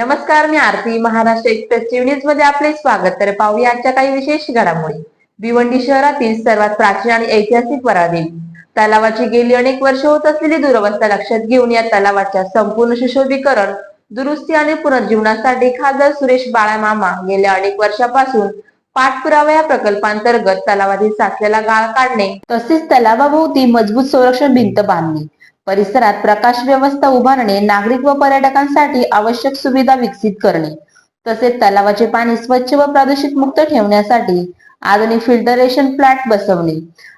नमस्कार मी आरती महाराष्ट्र एक्सप्रेस न्यूजमध्ये आपले स्वागत. तर पाहूया आजच्या काही विशेष घडामोडी. भिवंडी शहरातील सर्वात प्राचीन आणि ऐतिहासिक वरादेवी तलावाची गेली अनेक वर्ष होत असलेली दुरवस्था लक्षात घेऊन या तलावाच्या संपूर्ण सुशोभीकरण दुरुस्ती आणि पुनर्जीवनासाठी खासदार सुरेश बाळामामा गेल्या अनेक वर्षापासून पाठपुरावा या प्रकल्पांतर्गत तलावातील साचलेला गाळ काढणे तसेच तलावाभोवती मजबूत संरक्षण भिंत बांधणे परिसरात प्रकाश व्यवस्था उभारणे नागरिक व पर्यटकांसाठी आवश्यक सुविधा विकसित करणे तसेच तलावाचे पाणी स्वच्छ व प्रदूषित मुक्त ठेवण्यासाठी आधुनिक फिल्टरेशन प्लांट बसवणे.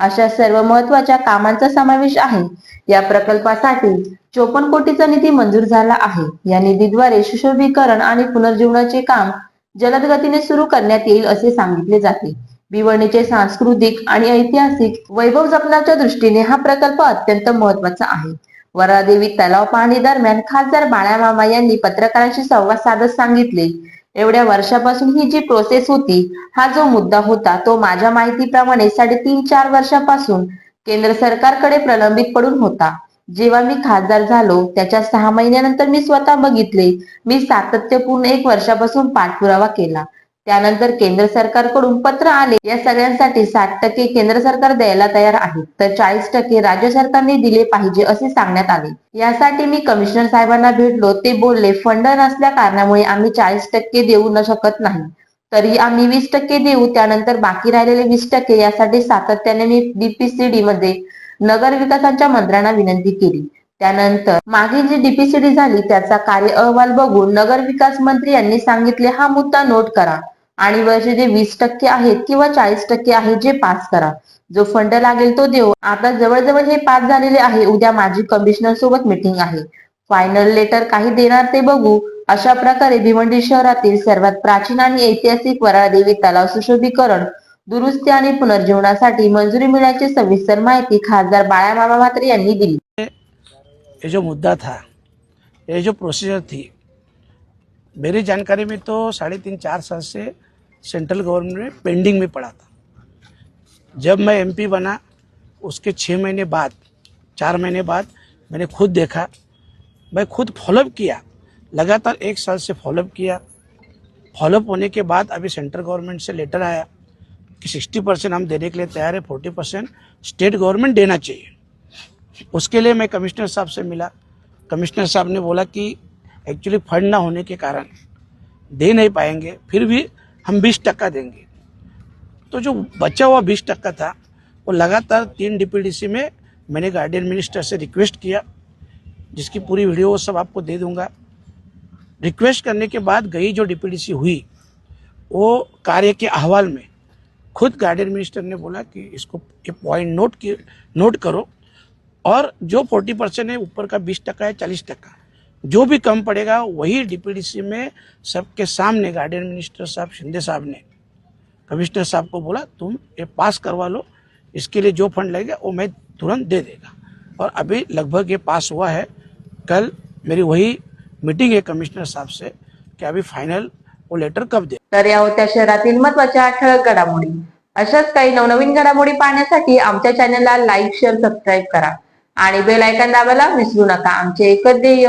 अशा सर्व महत्त्वाच्या कामांचा समावेश आहे. या प्रकल्पासाठी चोपन्न कोटीचा निधी मंजूर झाला आहे. या निधीद्वारे सुशोभीकरण आणि पुनर्जीवनाचे काम जलद गतीने सुरू करण्यात येईल असे सांगितले जाते. भिवणीचे सांस्कृतिक आणि ऐतिहासिक वैभव जपण्याच्या दृष्टीने हा प्रकल्प अत्यंत महत्त्वाचा आहे. वरादेवी तलाव पाहणी दरम्यान खासदार बाळामामा यांनी पत्रकारांशी संवाद साधत सांगितले एवढ्या वर्षापासून ही जी प्रोसेस होती हा जो मुद्दा होता तो माझ्या माहितीप्रमाणे साडेतीन चार वर्षापासून केंद्र सरकारकडे प्रलंबित पडून होता. जेव्हा मी खासदार झालो त्याच्या सहा महिन्यानंतर मी स्वतः बघितले मी सातत्यपूर्ण एक वर्षापासून पाठपुरावा केला. त्यानंतर केंद्र सरकारकडून पत्र आले. या सगळ्यांसाठी साठ टक्के केंद्र सरकार द्यायला तयार आहे. तर चाळीस टक्के राज्य सरकारने दिले पाहिजे असे सांगण्यात आले. यासाठी मी कमिशनर साहेबांना भेटलो. ते बोलले फंड नसल्या कारणामुळे आम्ही चाळीस टक्के देऊ न शकत नाही. तरी आम्ही वीस टक्के देऊ. त्यानंतर बाकी राहिलेले वीस टक्के यासाठी सातत्याने मी डीपीसीडी मध्ये नगर विकासाच्या मंत्र्यांना विनंती केली. त्यानंतर मागील जी डीपीसीडी झाली त्याचा कार्य अहवाल बघून नगर विकास मंत्री यांनी सांगितले हा मुद्दा नोट करा. आणि वरचे जे वीस टक्के आहेत किंवा चाळीस टक्के आहेत जे पास करा. जो फंड लागेल तो देऊ. आता जवळजवळ हे पास झालेले आहे. उद्या माझी कमिशनर सोबत मीटिंग आहे. फायनल लेटर काही देणार ते बघू. अशा प्रकारे भिवंडी शहरातील सर्वात प्राचीन आणि ऐतिहासिक वराळदेवी तलाव सुशोभीकरण दुरुस्ती आणि पुनर्जीवनासाठी मंजुरी मिळण्याची सविस्तर माहिती खासदार बाळाबाबा म्हात्रे यांनी दिली. ये जो मुद्दा था ये जो प्रोसीजर थी मेरी जानकारी में तो साढ़े तीन चार साल से सेंट्रल गवर्नमेंट में पेंडिंग में पड़ा था। जब मैं एमपी बना, उसके छः महीने बाद, चार महीने बाद मैंने खुद देखा। मैं खुद फॉलोअप किया। लगातार एक साल से फॉलोअप किया। फॉलोअप होने के बाद अभी सेंट्रल गवर्नमेंट से लेटर आया कि सिक्सटी परसेंट हम देने के लिए तैयार है फोर्टी परसेंट स्टेट गवर्नमेंट देना चाहिए। उसके लिए मैं कमिश्नर साहब से मिला। कमिश्नर साहब ने बोला कि एक्चुअली फंड ना होने के कारण दे नहीं पाएँगे। फिर भी हम बीस टक्का देंगे। तो जो बचा हुआ बीस टक्का था, वो लगातार तीन डीपीडीसी में मैंने गार्डियन मिनिस्टर से रिक्वेस्ट किया, जिसकी पूरी वीडियो वो सब आपको दे दूँगा। रिक्वेस्ट करने के बाद गई जो डीपीडीसी हुई, वो कार्य के अहवाल में खुद गार्डियन मिनिस्टर ने बोला कि इसको ये पॉइंट नोट की नोट करो, और जो फोर्टी परसेंट है, ऊपर का बीस टका है चालीस टका जो भी कम पड़ेगा वही डीपीडीसी में सबके सामने गार्डियन मिनिस्टर साहब शिंदे साहब ने। कमिश्नर साहब को बोला तुम ये पास करवा लो इसके लिए जो फंड लगेगा वो मैं तुरंत दे देगा। और अभी लगभग ये पास हुआ है। कल मेरी वही मीटिंग है कमिश्नर साहब से कि अभी फाइनल वो लेटर कब दे? तर या होत्या शहरातील महत्त्वाच्या ठळक घडामोडी. अशाच काही नवनवीन घडामोडी पाहण्यासाठी आमच्या चॅनलला लाईक शेअर सबस्क्राईब करा. आणि बेल आयकॉन दाबायला विसरू नका. आमचे एकच ध्येय